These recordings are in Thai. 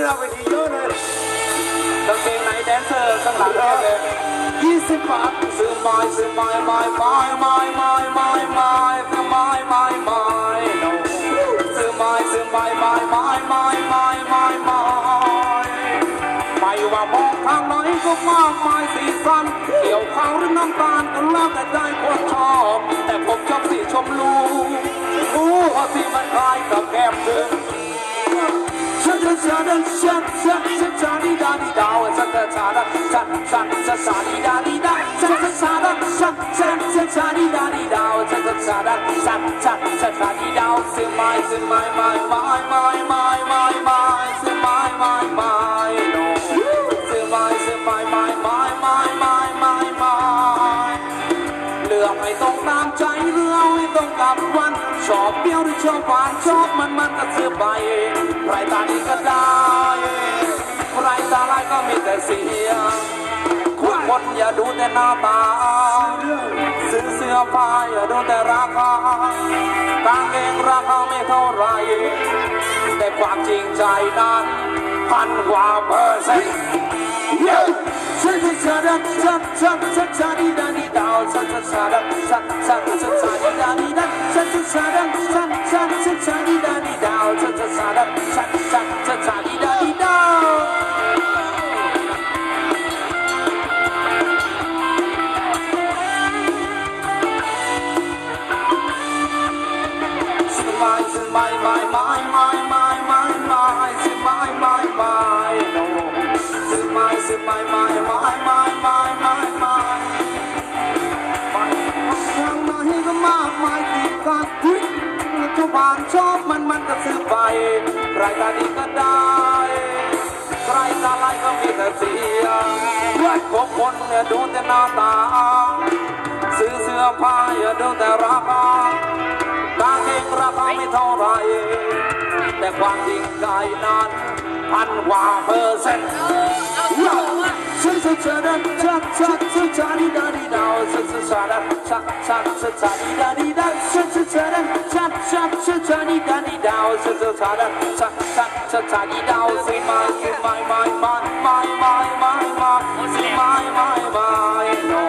นี่เราไปทีเยอะเลยกางเกงในแดนเซอร์ข้างหลังเนี่เลยยี่สิบบาทซื้อไม้ซื้อไม้ไม้ไม้ไม้ไม้ไม้ไม้ซื้อไม้ไม้ไม้ซื้อไม้ซื้อไม้ไม้ไม้ไม้ไม้ไม้ไม้ไม่ว่ามองทางไหนก็มากมายสีสันเกี่ยวขาวหรือน้ำตาลก็แล้วแต่ใจคนชอบ แต่ผมชอบสีชมพู จะชาดันฉันฉันฉันชาดีดาดีดาวฉันจะชาดันฉันฉันฉันชาดีดาดีดาฉันจะชาดันฉันฉันฉันชาดีดาดีดาวฉันจะชาดันฉันฉันฉันชาดีดาวซื้อไม้ซื้อไม้ไม้ไม้ไม้ไม้ไม้ไม้ซื้อไม้ไม้ไม้โนซื้อไม้ซื้อไม้ไม้ไม้ไม้ไม้ไม้ไม้เลือกให้ตรงตามใจเลือกให้ตรงกับวันชอบเปรี้ยวหรือชอบหวานชอบมันมันก็ซื้อไปใครตาดีก็ได้ หน้าตา ซื้อเสื้อผ้าอย่าดูแต่ราคากางเกงราคาไม่เท่าไร แต่ความจริงใจนั้นพันกว่าเปอร์เซ็นต์ฉันจะชาดันฉันฉันฉันชาดีดาดีดาวฉันจะชาดันฉันฉันฉันชาดีดาดีดันฉันจะชาดันฉันฉันฉันชาดีดาดีายสบายไม่ไม่ไม่ไม่ไม่ไม่สบายไม่ไม่โนสบายสบายไม่ไม่ไม่ไม่ไม่ไม่ทางไหนก็มากมายที่กันทุกบ้านชอบมันมันก็ซื้อไปใครตาดีก็ได้ ใครตาลายก็มีแต่เสียเพื่อนของคนเนี่ยดูแต่หน้าตาซื้อเสื้อผ้าอย่าดูแต่ราคา ความจริงใจนั้นพันกว่าเปอร์เซ็นต์ฉันจะเจอดันชักชักชักชาดีดาดีดาวฉันจะชาดันชักชักชักชาดีดาดีดาฉันจะเจอดันชักชักชักชาดีดาดีดาวฉันจะชาดันชักชักชักชาดีดาวสิมาสิมาไม่ไม่ไม่ไม่ไม่ไม่สิมาไม่ไม่ no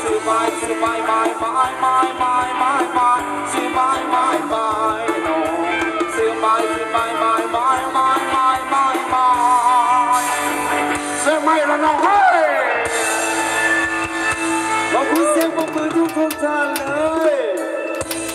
ซื้อไม้ซื้อไม้ไม้ไม้ไม้ไม้ কোথায়